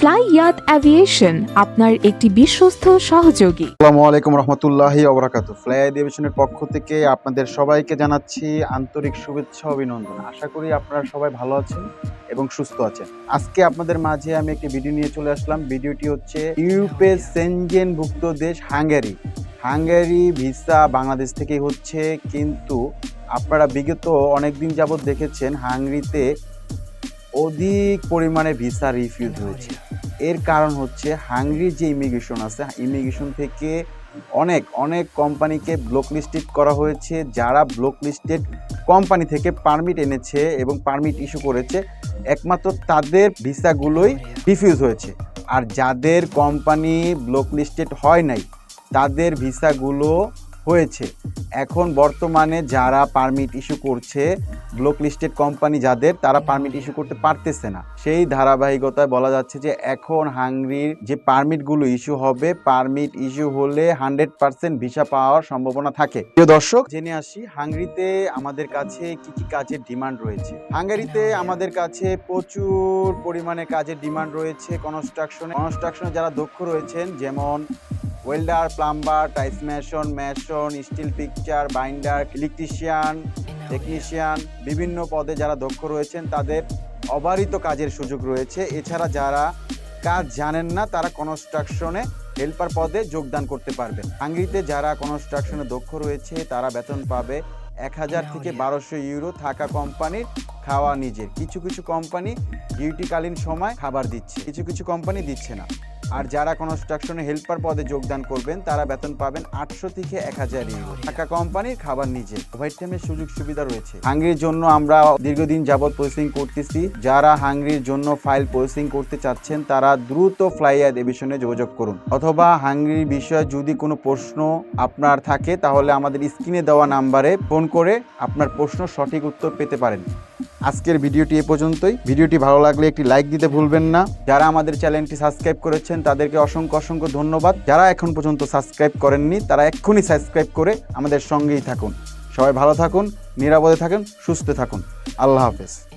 Fly ইয়াত aviation আপনার একটি বিশ্বস্ত সহযোগী। আসসালামু আলাইকুম রহমতুল্লাহি অবরাকাত ফ্লাই ডিভিশনের পক্ষ থেকে আপনাদের সবাইকে জানাচ্ছি আন্তরিক শুভেচ্ছা অভিনন্দন। আশা করি আপনারা সবাই ভালো আছেন এবং সুস্থ আছেন। আজকে আপনাদের মাঝে আমি একটি ভিডিও নিয়ে চলে আসলাম। ভিডিওটি হচ্ছে ইউরোপের সেনজেনভুক্ত দেশ হাঙ্গেরি। হাঙ্গেরি ভিসা বাংলাদেশ থেকে হচ্ছে, কিন্তু আপনারা বিগত অনেক দিন যাবৎ দেখেছেন হাঙ্গেরিতে অধিক পরিমাণে ভিসা রিফিউজ হয়েছে। এর কারণ হচ্ছে হাঙ্গরির যে ইমিগ্রেশন আছে, ইমিগ্রেশন থেকে অনেক অনেক কোম্পানিকে ব্লক লিস্টেড করা হয়েছে, যারা ব্লক লিস্টেড কোম্পানি থেকে পারমিট এনেছে এবং পারমিট ইস্যু করেছে, একমাত্র তাদের ভিসাগুলোই রিফিউজ হয়েছে। আর যাদের কোম্পানি ব্লক লিস্টেড হয় নাই, তাদের ভিসাগুলো হয়েছে। এখন বর্তমানে যারা পারমিট ইস্যু করছে ব্লক লিস্টেড কোম্পানি যাদের, তারা পারমিট ইস্যু করতে পারতেছে না। সেই ধারাবাহিকতায় বলা যাচ্ছে যে, এখন হাঙ্গরির যে পারমিটগুলো ইস্যু হবে পারমিট ইস্যু হলে হান্ড্রেড পার্সেন্ট ভিসা পাওয়ার সম্ভাবনা থাকে। প্রিয় দর্শক, জেনে আসি, হাঙ্গরিতে আমাদের কাছে কি কি কাজের ডিমান্ড রয়েছে। হাঙ্গারিতে আমাদের কাছে প্রচুর পরিমাণে কাজের ডিমান্ড রয়েছে। কনস্ট্রাকশনে কনস্ট্রাকশনে যারা দক্ষ রয়েছেন, যেমন welder, plumber ties mason mason, steel picture, binder, electrician, technician বিভিন্ন পদে যারা দক্ষ রয়েছেন, তাদের অবারিত কাজের সুযোগ রয়েছে। এছাড়া যারা কাজ জানেন না, তারা কনস্ট্রাকশনে হেল্পার পদে যোগদান করতে পারবেন। হাঙ্গরিতে যারা কনস্ট্রাকশনে দক্ষ রয়েছে, তারা বেতন পাবে এক হাজার থেকে বারোশো ইউরো থাকা কোম্পানির খাওয়া নিজের। কিছু কিছু কোম্পানি ডিউটিকালীন সময় খাবার দিচ্ছে কিছু কিছু কোম্পানি দিচ্ছে না। আর যারা কনস্ট্রাকশনে হেল্পার পদে যোগদান করবেন তারা বেতন পাবেন আটশো থেকে এক হাজার ইউরো। টাকা কোম্পানির খাবার নিজে ওভার টাইমের সুযোগ সুবিধা রয়েছে। হাঙ্গরির জন্য আমরা দীর্ঘদিন যাবৎ প্রসেসিং করতেছি। যারা হাঙ্গরির জন্য ফাইল প্রসেসিং করতে চাচ্ছেন তারা দ্রুত ফ্লাইয়ার এভিশনে যোগাযোগ করুন। অথবা হাঙ্গরির বিষয়ে যদি কোনো প্রশ্ন আপনার থাকে তাহলে আমাদের স্ক্রিনে দেওয়া নাম্বারে ফোন করে আপনার প্রশ্ন সঠিক উত্তর পেতে পারেন। আজকের ভিডিওটি এ পর্যন্তই। ভিডিওটি ভালো লাগলে একটি লাইক দিতে ভুলবেন না। যারা আমাদের চ্যানেলটি সাবস্ক্রাইব করেছেন, তাদেরকে অসংখ্য অসংখ্য ধন্যবাদ। যারা এখন পর্যন্ত সাবস্ক্রাইব করেননি, তারা এক্ষুনি সাবস্ক্রাইব করে আমাদের সঙ্গেই থাকুন। সবাই ভালো থাকুন, নিরাপদে থাকুন, সুস্থ থাকুন। আল্লাহ হাফেজ।